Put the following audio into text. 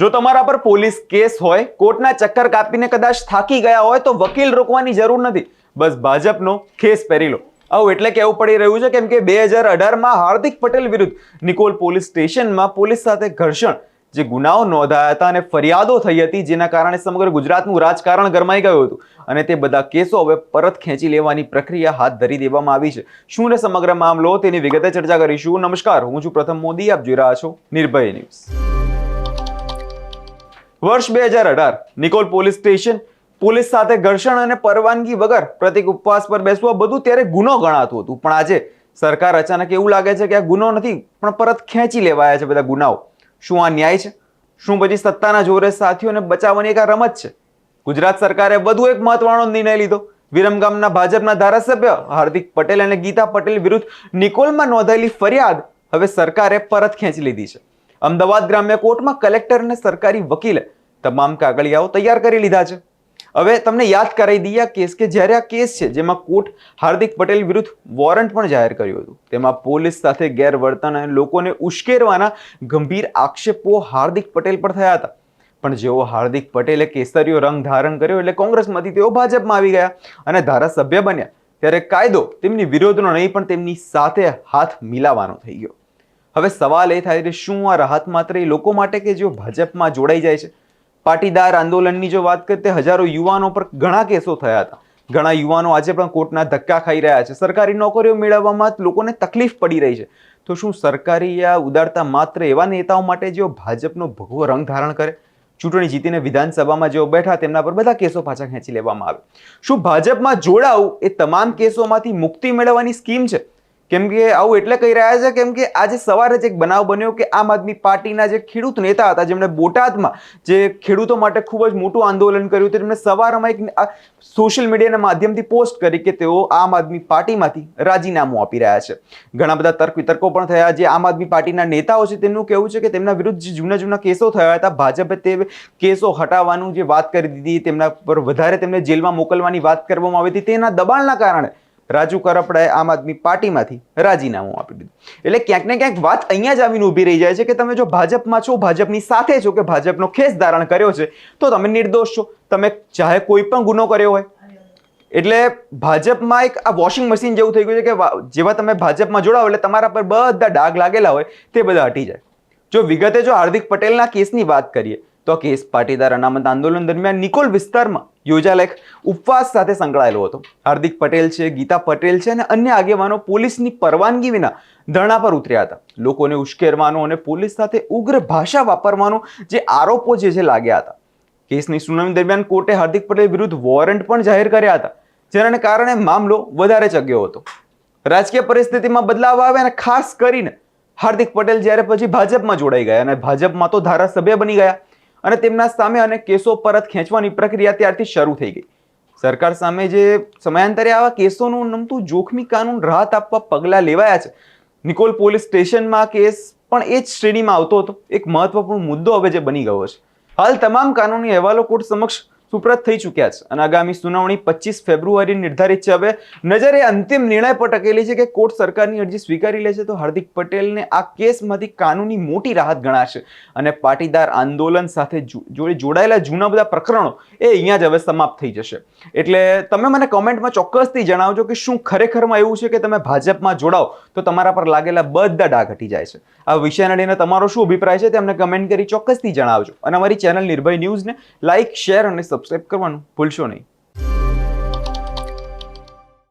જો તમારા પર પોલીસ કેસ હોય, કોર્ટના ચક્કર કાપીને કદાચ થાકી ગયા હોય, તો વકીલ રોકવાની જરૂર નથી. બસ ભાજપનો ખેસ પહેરી લો. આવું એટલે કહેવું પડી રહ્યું છે, કેમ કે બે હજાર અઢારમાં હાર્દિક પટેલ વિરુદ્ધ નિકોલ પોલીસ સ્ટેશનમાં પોલીસ સાથે ઘર્ષણ, જે ગુનાઓ નોંધાયા હતા અને ફરિયાદો થઈ હતી, જેના કારણે સમગ્ર ગુજરાતનું રાજકારણ ગરમાઈ ગયું હતું. અને તે બધા કેસો હવે પરત ખેંચી લેવાની પ્રક્રિયા હાથ ધરી દેવામાં આવી છે. શું ને સમગ્ર મામલો તેની વિગતે ચર્ચા કરીશું. નમસ્કાર, હું છું પ્રથમ મોદી. આપ જોઈ રહ્યા છો નિર્ભય ન્યૂઝ. વર્ષ બે હજાર અઢાર, નિકોલ પોલીસ સ્ટેશન પોલીસ સાથે ઘર્ષણ અને પરવાનગી વગર પ્રતિક ઉપવાસ પર બેસવા બધું ત્યારે ગુનો ગણાતું હતું. પણ આજે સરકાર અચાનક એવું લાગે છે કે આ ગુનો નથી, પણ પરત ખેંચી લેવાયા છે બધા ગુનાઓ. શું આ ન્યાય છે? શું પછી સત્તાના જોરે સાથીઓને બચાવવાની એક આ રમત છે? ગુજરાત સરકારે વધુ એક મહત્વનો નિર્ણય લીધો. વિરમગામના ભાજપના ધારાસભ્ય હાર્દિક પટેલ અને ગીતા પટેલ વિરુદ્ધ નિકોલમાં નોંધાયેલી ફરિયાદ હવે સરકારે પરત ખેંચી લીધી છે. અમદાવાદ ગ્રામ્ય કોર્ટમાં કલેક્ટર અને સરકારી વકીલે તમામ કાગળિયાઓ તૈયાર કરી લીધા છે. હવે તમને યાદ કરાવી દઈએ કેસ કે જ્યારે આ કેસ છે, જેમાં કોર્ટ હાર્દિક પટેલ વિરુદ્ધ વોરંટ પણ જાહેર કર્યું હતું. તેમાં પોલીસ સાથે ગેરવર્તન અને લોકોને ઉશ્કેરવાના ગંભીર આક્ષેપો હાર્દિક પટેલ પર થયા હતા. પણ જેઓ હાર્દિક પટેલે કેસરીયો રંગ ધારણ કર્યો એટલે કોંગ્રેસમાંથી તેઓ ભાજપમાં આવી ગયા અને ધારાસભ્ય બન્યા. ત્યારે કાયદો તેમની વિરોધનો નહીં, પણ તેમની સાથે હાથ મિલાવવાનો થઈ ગયો. હવે સવાલ એ થાય કે શું આ રાહત માત્ર એ લોકો માટે કે જેઓ ભાજપમાં જોડાઈ જાય છે? પાટીદાર આંદોલનની જો વાત કરીએ, તે હજારો યુવાનો પર ઘણા કેસો થયા હતા. ઘણા યુવાનો આજે પણ કોર્ટના ધક્કા ખાઈ રહ્યા છે. સરકારી નોકરીઓ મેળવવામાં લોકોને તકલીફ પડી રહી છે. તો શું સરકારી આ ઉદારતા માત્ર એવા નેતાઓ માટે જેઓ ભાજપનો ભગવો રંગ ધારણ કરે? ચૂંટણી જીતીને વિધાનસભામાં જેઓ બેઠા, તેમના પર બધા કેસો પાછા ખેંચી લેવામાં આવે. શું ભાજપમાં જોડાવું એ તમામ કેસોમાંથી મુક્તિ મેળવવાની સ્કીમ છે? કેમ કે આવું એટલે કહી રહ્યા છે, કેમ કે આજે સવારે જ એક બનાવ બન્યો કે આમ આદમી પાર્ટીના જે ખેડૂત નેતા હતા, જેમણે બોટાદમાં જે ખેડૂતો માટે ખૂબ જ મોટું આંદોલન કર્યું હતું, તેમણે સવારમાં એક સોશિયલ મીડિયાના માધ્યમથી પોસ્ટ કરી કે તેઓ આમ આદમી પાર્ટીમાંથી રાજીનામું આપી રહ્યા છે. ઘણા બધા તર્ક વિતર્કો પણ થયા જે આમ આદમી પાર્ટીના નેતાઓ છે, તેમનું કહેવું છે કે તેમના વિરુદ્ધ જે જૂના જૂના કેસો થયા હતા, ભાજપે તે કેસો હટાવવાનું જે વાત કરી દીધી, તેમના પર વધારે તેમને જેલમાં મોકલવાની વાત કરવામાં આવી હતી, તેના દબાણના કારણે રાજુ કરપડાએ આમ આદમી પાર્ટીમાંથી રાજીનામું આપી દીધું. એટલે ક્યાંક ને ક્યાંક વાત અહીંયા જ આવીને ઊભી રહી જાય છે કે તમે જો ભાજપમાં છો, ભાજપની સાથે છો કે ભાજપનો ખેસ ધારણ કર્યો છે, તો તમે નિર્દોષ છો. તમે ચાહે કોઈ પણ ગુનો કર્યો હોય. એટલે ભાજપમાં એક આ વોશિંગ મશીન જેવું થઈ ગયું છે કે જેવા તમે ભાજપમાં જોડાઓ એટલે તમારા પર બધા ડાઘ લાગેલા હોય, તે બધા હટી જાય. જો વિગતે જો હાર્દિક પટેલના કેસની વાત કરીએ, તો કેસ પાટીદાર અનામત આંદોલન દરમિયાન નિકોલ વિસ્તારમાં યોજાયેલા એક ઉપવાસ સાથે સંકળાયેલો હતો. હાર્દિક પટેલ છે, ગીતા પટેલ છે અને અન્ય આગેવાનો પોલીસની પરવાનગી વિના ધરણા પર ઉતર્યા હતા. લોકોને ઉશ્કેરવાનો અને પોલીસ સાથે ઉગ્ર ભાષા વાપરવાનો જે આરોપો જે છે લાગ્યા હતા. કેસની સુનાવણી દરમિયાન કોર્ટે હાર્દિક પટેલ વિરુદ્ધ વોરંટ પણ જાહેર કર્યા હતા, જેના કારણે મામલો વધારે ચગ્યો હતો. રાજકીય પરિસ્થિતિમાં બદલાવ આવે અને ખાસ કરીને હાર્દિક પટેલ જ્યારે પછી ભાજપમાં જોડાઈ ગયા અને ભાજપમાં તો ધારાસભ્ય બની ગયા. અને તેમના સામે અને કેસો પરત ખેંચવાની પ્રક્રિયા ત્યારથી શરૂ થઈ ગઈ. સરકાર સામે જે સમયાંતરે આવા કેસોનું નમતું જોખમી કાનૂન રાહત આપવા પગલાં લેવાયા છે, નિકોલ પોલીસ સ્ટેશનમાં કેસ પણ એ જ શ્રેણીમાં આવતો હતો. એક મહત્વપૂર્ણ મુદ્દો હવે જે બની ગયો છે. હાલ તમામ કાનૂની અહેવાલો કોર્ટ સમક્ષ સુપ્રત થઈ ચૂક્યા છે. અને આગામી સુનાવણી પચીસ ફેબ્રુઆરી નિર્ધારિત છે. હવે નજરે અંતિમ નિર્ણય પર ટકેલી છે કે કોર્ટ સરકારની અરજી સ્વીકારી લે છે તો હાર્દિક પટેલને આ કેસમાંથી કાનૂની મોટી રાહત ગણાશે. અને પાટીદાર આંદોલન સાથે જોડે જોડાયેલા જૂના બધા પ્રકરણો એ અહીંયા જ હવે સમાપ્ત થઈ જશે. એટલે તમે મને કોમેન્ટમાં ચોક્કસથી જણાવજો કે શું ખરેખરમાં એવું છે કે તમે ભાજપમાં જોડાઓ તો તમારા પર લાગેલા બધા ડાઘ હટી જાય છે. આ વિષયને લઈને તમારો શું અભિપ્રાય છે તે અમને કમેન્ટ કરી ચોક્કસથી જણાવજો. અને અમારી ચેનલ નિર્ભય ન્યૂઝને લાઇક શેર અને સબસ્ક્રાઇબ કરવાનું ભૂલશો નહીં.